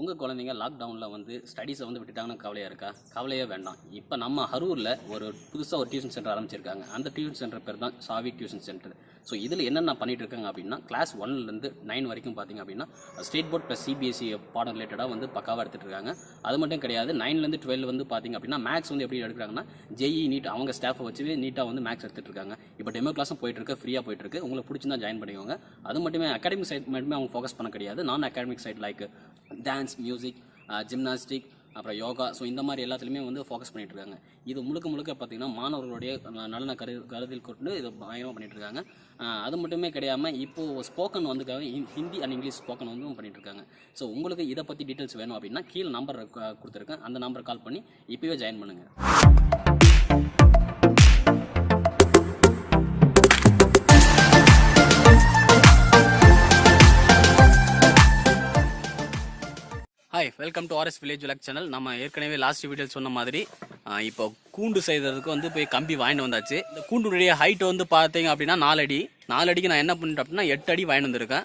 உங்கள் குழந்தைங்க லாக்டவுனில் வந்து ஸ்டடீஸை வந்து விட்டுட்டாங்கன்னு கவலையாக இருக்கா? கவலையே வேண்டாம். இப்போ நம்ம அரூரில் ஒரு புதுசாக ஒரு டியூஷன் சென்டர் ஆரம்பிச்சிருக்காங்க. அந்த டியூஷன் சென்டர் பேர் தான் சாவி டியூஷன் சென்டர் ஸோ இதில் என்னென்ன பண்ணிட்டு இருக்காங்க அப்படின்னா கிளாஸ் ஒன்லேருந்து நைன் வரைக்கும் பார்த்தீங்க அப்படின்னா ஸ்டேட் போர்ட் ப்ளஸ் சிபிஎஸ்சி பாடம் ரிலேட்டடாக வந்து பக்காவாக எடுத்துகிட்டு இருக்காங்க. அது மட்டும் கிடையாது நைன்லேருந்து டுவெல் வந்து பார்த்திங்க அப்படின்னா மேக்ஸ் வந்து எப்படி எடுக்கிறாங்கன்னா ஜெஇ நீட் அவங்க ஸ்டாஃபை வச்சு நீட்டாக வந்து மேக்ஸ் எடுத்துகிட்டு இருக்காங்க. இப்போ டெமோ கிளாஸும் போயிட்டுருக்கு ஃப்ரீயாக போயிட்டுருக்கு உங்களுக்கு பிடிச்சிருந்தா ஜாயின் பண்ணிக்கோங்க. அது மட்டுமே அகாடமிக் சைட் மட்டுமே அவங்க ஃபோக்கஸ் பண்ண கிடையாது. நான் academic side like dance music gymnastic uh, அப்புறம் யோகா ஸோ இந்த மாதிரி எல்லாத்துலேயுமே வந்து ஃபோக்கஸ் பண்ணிட்டு இருக்காங்க இது முழுக்க முழுக்க பார்த்தீங்கன்னா மாணவர்களுடைய நலனை கரு கருத்தில் கொண்டு இது பயமாக பண்ணிட்டு இருக்காங்க அது மட்டுமே கிடையாமல் இப்போது ஸ்போக்கன் வந்துக்காக ஹிந்தி அண்ட் இங்கிலீஷ் ஸ்போக்கன் வந்து பண்ணிட்டு இருக்காங்க ஸோ உங்களுக்கு இதை பற்றி டீட்டெயில்ஸ் வேணும் அப்படின்னா கீழே நம்பர் கொடுத்துருக்கேன். அந்த நம்பரை கால் பண்ணி இப்போவே ஜாயின் பண்ணுங்கள் hi welcome to R S village vlog channel நம்ம ஏற்கனவே லாஸ்ட் வீடியோ சொன்ன மாதிரி இப்போ கூண்டு செய்கிறதுக்கு வந்து போய் கம்பி வாங்கிட்டு வந்தாச்சு. இந்த கூண்டுடைய ஹைட் வந்து பார்த்தீங்க அப்படின்னா நாலடி நாலடிக்கு நான் என்ன பண்ணிட்டேன் அப்படின்னா எட்டு அடி வாங்கிட்டு வந்திருக்கேன்.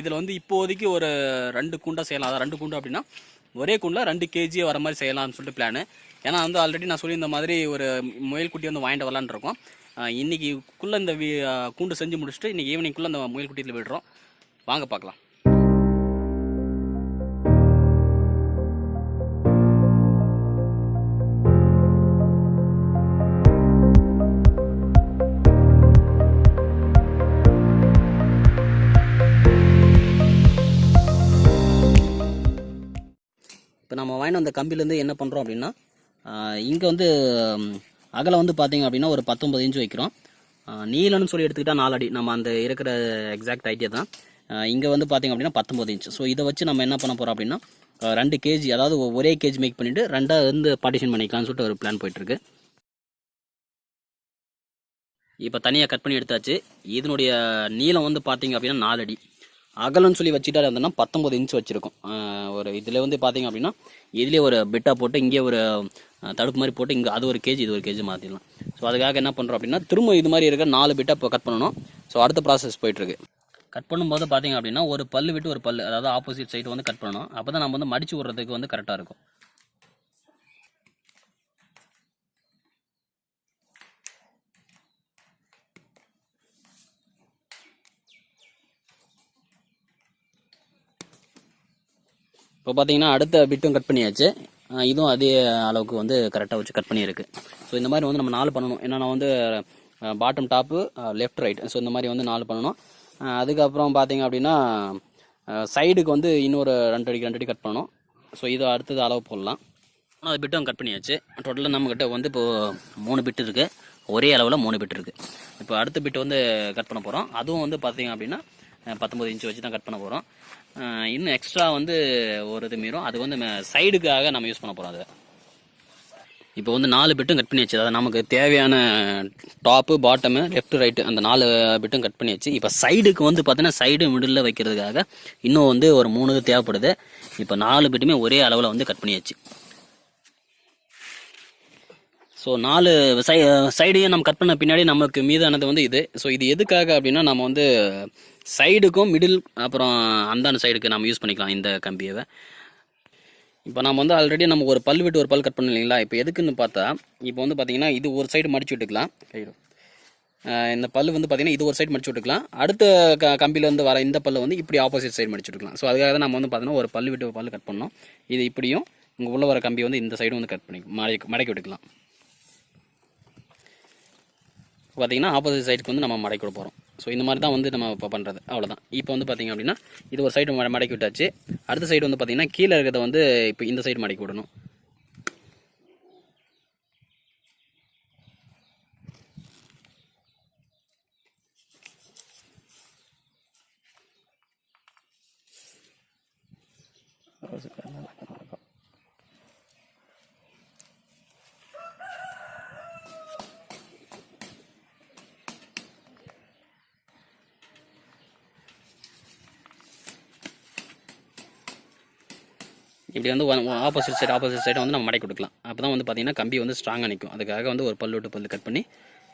இதில் வந்து இப்போதைக்கு ஒரு ரெண்டு கூண்டாக செய்யலாம். அதான் ரெண்டு கூண்டு அப்படின்னா ஒரே கூண்டில் ரெண்டு கேஜி வர மாதிரி செய்யலாம்னு சொல்லிட்டு பிளானு ஏன்னா வந்து ஆல்ரெடி நான் சொல்லியிருந்த மாதிரி ஒரு முயல் குட்டி வந்து வாங்கிட்டு வரலான்னு இருக்கோம். ஆஹ் இந்த வி- கூண்டு செஞ்சு முடிச்சுட்டு இன்றைக்கி ஈவினிங்குள்ளே அந்த முயல் குட்டியில் விடுறோம் வாங்க பார்க்கலாம். இப்போ நம்ம வாங்கின வந்த கம்பிலேருந்து என்ன பண்ணுறோம் அப்படின்னா இங்கே வந்து அகலை வந்து பார்த்தீங்க அப்படின்னா ஒரு பத்தொம்பது இன்ச் வைக்கிறோம். ஆஹ் நீளம்னு சொல்லி எடுத்துக்கிட்டால் நாலு அடி. நம்ம அந்த இருக்கிற எக்ஸாக்ட் ஐடியா தான் இங்கே வந்து பார்த்தீங்க அப்படின்னா பத்தொம்பது இன்ச் ஸோ இதை வச்சு நம்ம என்ன பண்ண போகிறோம் அப்படின்னா ரெண்டு கேஜி அதாவது ஒ- ஒரே கேஜி மேக் பண்ணிவிட்டு ரெண்டாக வந்து பார்ட்டிஷன் பண்ணிக்கலாம்னு சொல்லிட்டு ஒரு பிளான் போயிட்டுருக்கு. இப்போ தனியாக கட் பண்ணி எடுத்தாச்சு. இதனுடைய நீளம் வந்து பார்த்தீங்க அப்படின்னா நாலு அடி. அகலம்னு சொல்லி வச்சுட்டா இருந்தோம்னா பத்தொம்பது இன்ச் வச்சுருக்கோம். ஒரு இதில் வந்து பார்த்தீங்க அப்படின்னா இதுலேயே ஒரு பெட்டாக போட்டு இங்கே ஒரு தடுப்பு மாதிரி போட்டு இங்கே அது ஒரு கேஜி இது ஒரு கேஜி மாற்றிடலாம் ஸோ அதுக்காக என்ன பண்ணுறோம் அப்படின்னா திரும்ப இது மாதிரி இருக்க நாலு பிட்டா இப்போ கட் பண்ணணும். ஸோ அடுத்த ப்ராசஸ் போயிட்டுருக்கு. கட் பண்ணும்போது பார்த்தீங்க அப்படின்னா ஒரு பல் விட்டு ஒரு பல் அதாவது ஆப்போசிட் சைடு வந்து கட் பண்ணணும். அப்போ தான் நம்ம வந்து மடிச்சு விடுறதுக்கு வந்து கரெக்டாக இருக்கும். இப்போ பார்த்தீங்கன்னா அடுத்த பிட்டும் கட் பண்ணியாச்சு. இதுவும் அதே அளவுக்கு வந்து கரெக்டாக வச்சு கட் பண்ணியிருக்கு. ஸோ இந்த மாதிரி வந்து நம்ம நாலு பண்ணணும். ஏன்னா நான் வந்து bottom top left right so இந்த மாதிரி வந்து நாலு பண்ணணும். அதுக்கப்புறம் பார்த்தீங்க அப்படின்னா சைடுக்கு வந்து இன்னொரு ரெண்டு அடிக்கு ரெண்டு அடி கட் பண்ணணும். ஸோ இது அடுத்தது அளவு போடலாம். அது பிட்டும் கட் பண்ணியாச்சு. டோட்டலாக நம்மக்கிட்ட வந்து இப்போது மூணு பிட் இருக்குது ஒரே அளவில் மூணு பிட் இருக்குது இப்போ அடுத்த பிட் வந்து கட் பண்ண போகிறோம் அதுவும் வந்து பார்த்தீங்க அப்படின்னா பத்தொம்பது இன்ச்சு வச்சு தான் கட் பண்ண போகிறோம் இன்னும் எக்ஸ்ட்ரா வந்து ஒரு இது மீறும். அது வந்து சைடுக்காக நம்ம யூஸ் பண்ண போகிறோம் அதை. இப்போ வந்து நாலு பிட்டும் கட் பண்ணியாச்சு அதாவது நமக்கு தேவையான டாப்பு பாட்டமு லெஃப்ட் ரைட்டு அந்த நாலு பிட்டும் கட் பண்ணியாச்சு இப்போ சைடுக்கு வந்து பார்த்தீங்கன்னா சைடு மிடில் வைக்கிறதுக்காக இன்னும் வந்து ஒரு மூணு இது தேவைப்படுது. இப்போ நாலு பிட்டுமே ஒரே அளவில் வந்து கட் பண்ணியாச்சு ஸோ நாலு சை சைடையும் நம்ம கட் பண்ண பின்னாடி நமக்கு மீதானது வந்து இது. ஸோ இது எதுக்காக அப்படின்னா நம்ம வந்து சைடுக்கும் மிடில் அப்புறம் அந்தான சைடுக்கு நம்ம யூஸ் பண்ணிக்கலாம் இந்த கம்பியை இப்போ நம்ம வந்து ஆல்ரெடி நம்ம ஒரு பல் விட்டு ஒரு பல் கட் பண்ணல இல்லைங்களா? இப்போ எதுக்குன்னு பார்த்தா இப்போ வந்து பார்த்தீங்கன்னா இது ஒரு சைடு மடிச்சு விட்டுக்கலாம். கைடு இந்த பல் வந்து பார்த்தீங்கன்னா இது ஒரு சைடு மடிச்சு விட்டுக்கலாம். அடுத்த க கம்பியிலேருந்து வர இந்த பல் வந்து இப்படி ஆப்போசிட் சைடு மடிச்சு விட்டுக்கலாம். ஸோ அதுக்காக தான் நம்ம வந்து பார்த்தீங்கன்னா ஒரு பல் விட்டு பல் கட் பண்ணோம். இது இப்படியும் இங்கே உள்ள வர கம்பி வந்து இந்த சைடும் வந்து கட் பண்ணி மடக்கி மடக்கி விட்டுக்கலாம். பார்த்தீங்கன்னா ஆப்போசிட் சைடுக்கு வந்து நம்ம மடக்கி விட போகிறோம் ஸோ இந்த மாதிரி தான் வந்து நம்ம இப்போ பண்ணுறது அவ்வளோதான் இப்போ வந்து பார்த்திங்க அப்படின்னா இது ஒரு சைடு மடக்கி விட்டாச்சு. அடுத்த சைடு வந்து பார்த்தீங்கன்னா கீழே இருக்கிறத வந்து இப்போ இந்த சைடு மடக்கி விடணும். இப்படி வந்து ஆப்போசிட் சைடு ஆப்போசிட் சைடை வந்து நம்ம மடக்கி கொடுக்கலாம். அப்போ தான் வந்து பார்த்தீங்கன்னா கம்பி வந்து ஸ்ட்ராங்காக நிற்கும் அதுக்காக வந்து ஒரு பல்லு விட்டு பல்லு கட் பண்ணி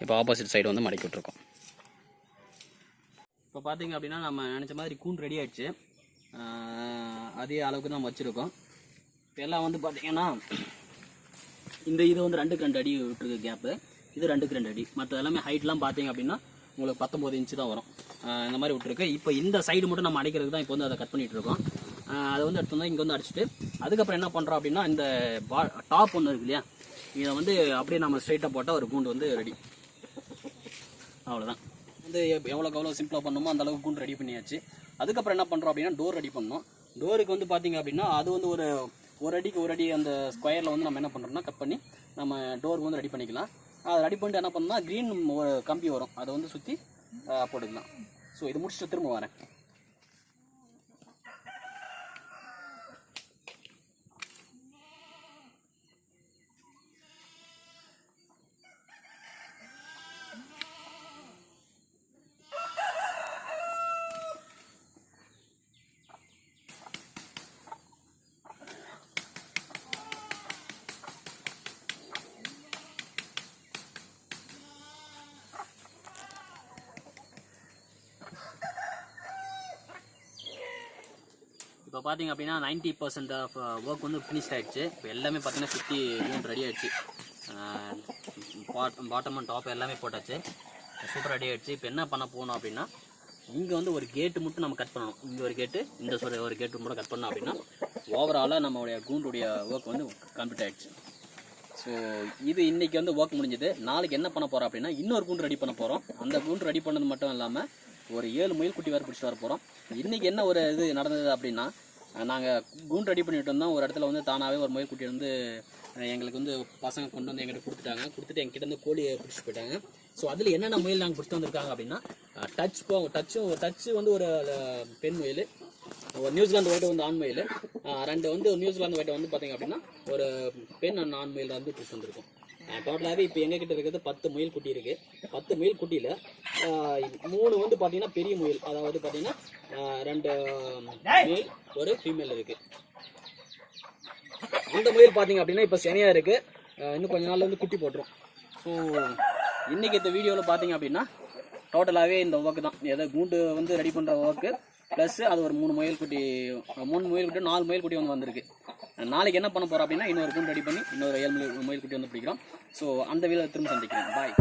இப்போ ஆப்போசிட் சைடு வந்து மடக்கி விட்ருக்கோம் இப்போ பார்த்தீங்க அப்படின்னா நம்ம நினச்ச மாதிரி கூண்டு ரெடி ஆயிடுச்சு. அதே அளவுக்கு நம்ம வச்சுருக்கோம். இப்போ எல்லாம் வந்து பார்த்தீங்கன்னா இந்த இது வந்து ரெண்டுக்கு ரெண்டு அடி விட்டுருக்கு கேப்பு இது ரெண்டுக்கு ரெண்டு அடி. மற்ற எல்லாமே ஹைட்லாம் பார்த்தீங்க அப்படின்னா உங்களுக்கு பத்தொம்பது இன்ச்சு தான் வரும். இந்த மாதிரி விட்டுருக்கு. இப்போ இந்த சைடு மட்டும் நம்ம அடைக்கிறதுக்கு தான் இப்போ வந்து அதை கட் பண்ணிகிட்ருக்கோம் இருக்கோம். அதை வந்து எடுத்து வந்து இங்கே வந்து அடிச்சுட்டு அதுக்கப்புறம் என்ன பண்ணுறோம் அப்படின்னா இந்த பா டாப் ஒன்று இருக்கு இல்லையா? இதை வந்து அப்படியே நம்ம ஸ்ட்ரைட்டாக போட்டால் ஒரு கூண்டு வந்து ரெடி அவ்வளோதான் வந்து எவ்வளோக்கு எவ்வளோ சிம்பிளாக பண்ணணுமோ அந்த அளவுக்கு கூண்டு ரெடி பண்ணியாச்சு. அதுக்கப்புறம் என்ன பண்ணுறோம் அப்படின்னா டோர் ரெடி பண்ணோம் டோருக்கு வந்து பார்த்தீங்க அப்படின்னா அது வந்து ஒரு ஒரு அடிக்கு ஒரு அடி அந்த ஸ்கொயரில் வந்து நம்ம என்ன பண்ணுறோம்னா கட் பண்ணி நம்ம டோருக்கு வந்து ரெடி பண்ணிக்கலாம். அதை ரெடி பண்ணிட்டு என்ன பண்ணோம்னா க்ரீன் ஒரு கம்பி வரும். அதை வந்து சுற்றி போட்டுக்கலாம். ஸோ இது முடிச்சுட்டு திரும்ப வரேன். இப்போ பார்த்தீங்க அப்படின்னா நைன்ட்டி பர்சன்ட் ஆஃப் ஒர்க் வந்து ஃபினிஷ் ஆகிடுச்சு இப்போ எல்லாமே பார்த்தீங்கன்னா சுற்றி ரூம் ரெடி ஆயிடுச்சு. பாட்டம் அண்ட் டாப் எல்லாமே போட்டாச்சு. சூப்பர் ரெடி ஆகிடுச்சு இப்போ என்ன பண்ண போகணும் அப்படின்னா இங்கே வந்து ஒரு கேட்டு மட்டும் நம்ம கட் பண்ணணும். இங்கே ஒரு கேட்டு இந்த சொல்ற ஒரு கேட்டு மட்டும் கட் பண்ணோம் அப்படின்னா ஓவராலாக நம்மளுடைய கூண்டுடைய ஒர்க் வந்து கம்ப்ளீட் ஆகிடுச்சு ஸோ இது இன்றைக்கி வந்து ஒர்க் முடிஞ்சது. நாளைக்கு என்ன பண்ண போகிறோம் அப்படின்னா இன்னொரு கூண்டு ரெடி பண்ண போகிறோம் அந்த கூண்டு ரெடி பண்ணது மட்டும் இல்லாமல் ஒரு ஏழு முயல் குட்டி வேறு பிடிச்சிட்டு வர போகிறோம் இன்றைக்கி என்ன ஒரு இது நடந்தது அப்படின்னா நாங்கள் கூண்டு ரெடி பண்ணிட்டு இருந்தோம். ஒரு இடத்துல வந்து தானாகவே ஒரு முயல் குட்டி வந்து எங்களுக்கு வந்து பசங்க கொண்டு வந்து எங்கிட்ட கொடுத்துட்டாங்க. கொடுத்துட்டு எங்கிட்ட இருந்து கோழியை பிடிச்சி போயிட்டாங்க. ஸோ அதில் என்னென்ன முயல் நாங்கள் பிடிச்சி வந்திருக்காங்க அப்படின்னா டச் போ டச்சும் டச்சு வந்து ஒரு பெண் முயல் ஒரு நியூசிலாந்து ஒயிட் வந்து ஆண் மயில் ரெண்டு வந்து நியூசிலாந்து ஒயிட்டை வந்து பார்த்தீங்க அப்படின்னா ஒரு பெண் அண்ட் ஆண் மயில் வந்து பிடிச்சி வந்திருக்கும். டோட்டலாகவே இப்போ எங்கள் கிட்ட இருக்கிறது பத்து முயல் குட்டி இருக்கு. பத்து முயல் குட்டியில் மூணு வந்து பார்த்தீங்கன்னா பெரிய முயல். அதாவது பார்த்தீங்கன்னா ரெண்டு மேல் ஒரு ஃபீமேல் இருக்கு. அந்த முயல் பார்த்தீங்க அப்படின்னா இப்போ சனியாக இருக்கு. ஆஹ், இன்னும் கொஞ்ச நாள்ல வந்து குட்டி போட்டுரும். ஸோ இன்னைக்கு இந்த வீடியோவில் பார்த்தீங்க அப்படின்னா டோட்டலாகவே இந்த ஒர்க்கு தான். ஏதோ கூண்டு வந்து ரெடி பண்ணுற ஒர்க்கு ப்ளஸ் அது ஒரு மூணு முயல் குட்டி மூணு முயல் குட்டி நாலு முயல் குட்டி வந்து வந்திருக்கு. நாளைக்கு என்ன பண்ண போகிறோம் அப்படின்னா இன்னொரு கூண்டு ரெடி பண்ணி இன்னொரு ஏழு மொழி முயல் குட்டி வந்து பிடிக்கிறோம். ஸோ அந்த வீடியோ திரும்ப சந்திக்கிறேன் பாய்